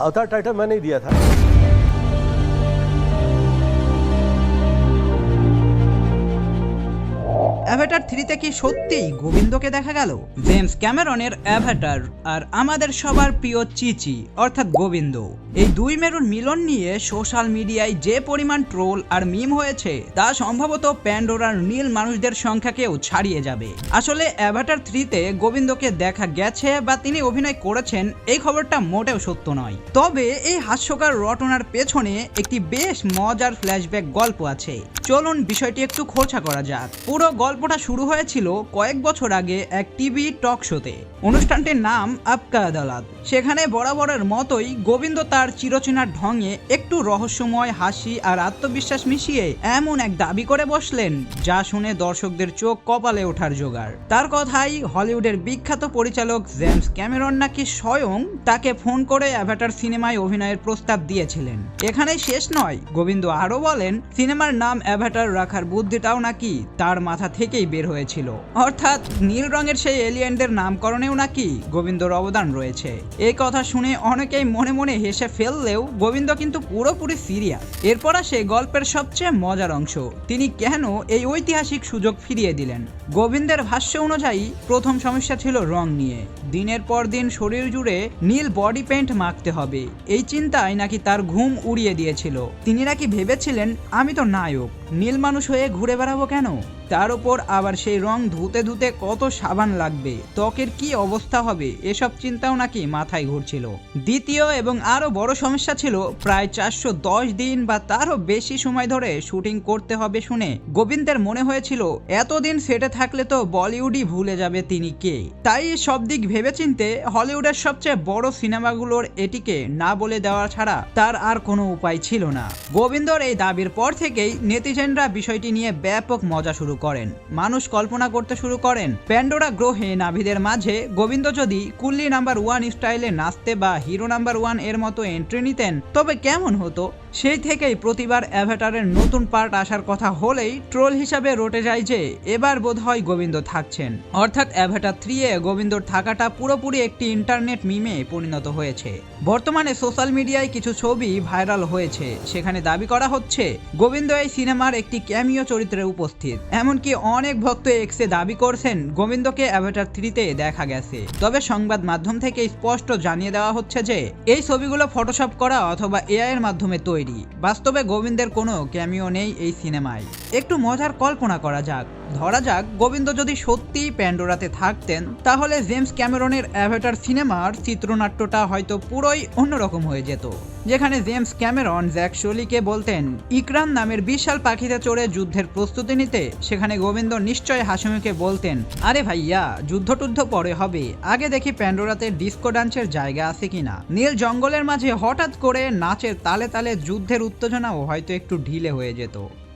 अवतार टाइटल मैंने ही दिया था। অ্যাভাটার থ্রিতে কি সত্যিই গোবিন্দকে দেখা গেল? জেমস ক্যামেরনের অ্যাভাটার আর আমাদের সবার প্রিয় চিচি অর্থাৎ গোবিন্দ। এই দুই মেরুর মিলন নিয়ে সোশ্যাল মিডিয়ায় যে পরিমাণ ট্রোল আর মিম হয়েছে, তা সম্ভবত প্যান্ডোরার নীল মানুষদের সংখ্যাকেও ছাড়িয়ে যাবে। আসলে অ্যাভাটার থ্রিতে গোবিন্দকে দেখা গেছে বা তিনি অভিনয় করেছেন, এই খবরটা মোটেও সত্য নয়। তবে এই হাস্যকর রটনার পেছনে একটি বেশ মজার ফ্ল্যাশব্যাক গল্প আছে। চলুন বিষয়টি একটু খোঁচা করা যাক। পুরো গল্পটা শুরু হয়েছিল কয়েক বছর আগে এক টিভি টক শোতে। অনুষ্ঠানটির নাম আপকা আদালত। সেখানে বরাবরের মতোই গোবিন্দ তার চিরচেনার ঢঙে একটু রহস্যময় হাসি আর আত্মবিশ্বাস মিশিয়ে এমন এক দাবি করে বসলেন, যা শুনে দর্শকদের চোখ কপালে ওঠার জোগাড়। তার কথাই হলিউডের বিখ্যাত পরিচালক জেমস ক্যামেরন নাকি স্বয়ং তাকে ফোন করে অ্যাভাটার সিনেমায় অভিনয়ের প্রস্তাব দিয়েছিলেন। এখানেই শেষ নয়, গোবিন্দ আরও বলেন, সিনেমার নাম অ্যাভাটার রাখার বুদ্ধিটাও নাকি তার মাথা থেকেই বের হয়েছিল। অর্থাৎ নীল রঙের সেই এলিয়েনদের নামকরণেও নাকি গোবিন্দর অবদান রয়েছে। এই কথা শুনে অনেকেই মনে মনে হেসে ফেললেও গোবিন্দ কিন্তু পুরোপুরি সিরিয়াস এরপর আসে গল্পের সবচেয়ে মজার অংশ। তিনি কেন এই ঐতিহাসিক সুযোগ ফিরিয়ে দিলেন? গোবিন্দের ভাষ্য অনুযায়ী, প্রথম সমস্যা ছিল রং নিয়ে। দিনের পর দিন শরীর জুড়ে নীল বডি পেন্ট মাখতে হবে। এই চিন্তায় নাকি তার ঘুম উড়িয়ে দিয়েছিল। তিনি নাকি ভেবেছিলেন, আমি তো নায়ক। নীল মানুষ হয়ে ঘুরে বেড়াবো কেন? তার উপর আবার সেই রং ধুতে ধুতে কত সাবান লাগবে, ত্বকের কি অবস্থা হবে, এসব চিন্তাও নাকি মাথায় ঘুরছিল। দ্বিতীয় এবং আরও বড় সমস্যা ছিল, প্রায় চারশো দশ দিন বা তারও বেশি সময় ধরে শুটিং করতে হবে শুনে গোবিন্দের মনে হয়েছিল, এতদিন সেটে থাকলে তো বলিউডই ভুলে যাবে তিনি কে। তাই সব দিক ভেবেচিন্তে হলিউডের সবচেয়ে বড় সিনেমাগুলোর এটিকে না বলে দেওয়া ছাড়া তার আর কোনো উপায় ছিল না। গোবিন্দর এই দাবির পর থেকেই নেতিজেনরা বিষয়টি নিয়ে ব্যাপক মজা শুরু করেন। মানুষ কল্পনা করতে শুরু করেন, প্যান্ডোরা গ্রহে নাভিদের মাঝে গোবিন্দ যদি কুল্লি নাম্বার ওয়ান স্টাইলে নাচতে বা হিরো নাম্বার ওয়ানের মতো এন্ট্রি নিতেন, তবে কেমন হতো? সেই থেকেই প্রতিবার অ্যাভাটারের নতুন পার্ট আসার কথা হলেই ট্রোল হিসাবে রটে যায় যে এবার বোধ হয় গোবিন্দ থাকছেন। অর্থাৎ অ্যাভাটার থ্রি এ গোবিন্দর থাকাটা পুরোপুরি একটি ইন্টারনেট মিমে পরিণত হয়েছে। বর্তমানে সোশ্যাল মিডিয়ায় কিছু ছবি ভাইরাল হয়েছে। সেখানে দাবি করা হচ্ছে, গোবিন্দ এই সিনেমার একটি ক্যামিও চরিত্রে উপস্থিত। এমনকি অনেক ভক্ত এক্সে দাবি করছেন, গোবিন্দকে অ্যাভাটার থ্রিতে দেখা গেছে। তবে সংবাদ মাধ্যম থেকে স্পষ্ট জানিয়ে দেওয়া হচ্ছে যে, এই ছবিগুলো ফটোশপ করা অথবা এআই এর মাধ্যমে তৈরি। বাস্তবে গোবিন্দের কোনো ক্যামিও নেই এই সিনেমায়। একটু মজার কল্পনা করা যাক। ধরা যাক, গোবিন্দ যদি সত্যিই প্যান্ডোরাতে থাকতেন, তাহলে জেমস ক্যামেরনের অ্যাভেটার সিনেমার চিত্রনাট্যটা হয়তো পুরোই অন্যরকম হয়ে যেত, যেখানে জেমস ক্যামেরন জ্যাক শোলিকে বলতেন ইকরান নামের বিশাল পাখিতে চড়ে যুদ্ধের প্রস্তুতি নিতে। সেখানে গোবিন্দ নিশ্চয় হাসিমুখে বলতেন, আরে ভাইয়া যুদ্ধ টুদ্ধ পরে হবে। আগে দেখি প্যান্ডোরাতে ডিস্কো ডান্সের জায়গা আছে কিনা? নীল জঙ্গলের মাঝে হঠাৎ করে নাচের তালে তালে যুদ্ধের উত্তেজনাও হয়তো একটু ঢিলে হয়ে যেত।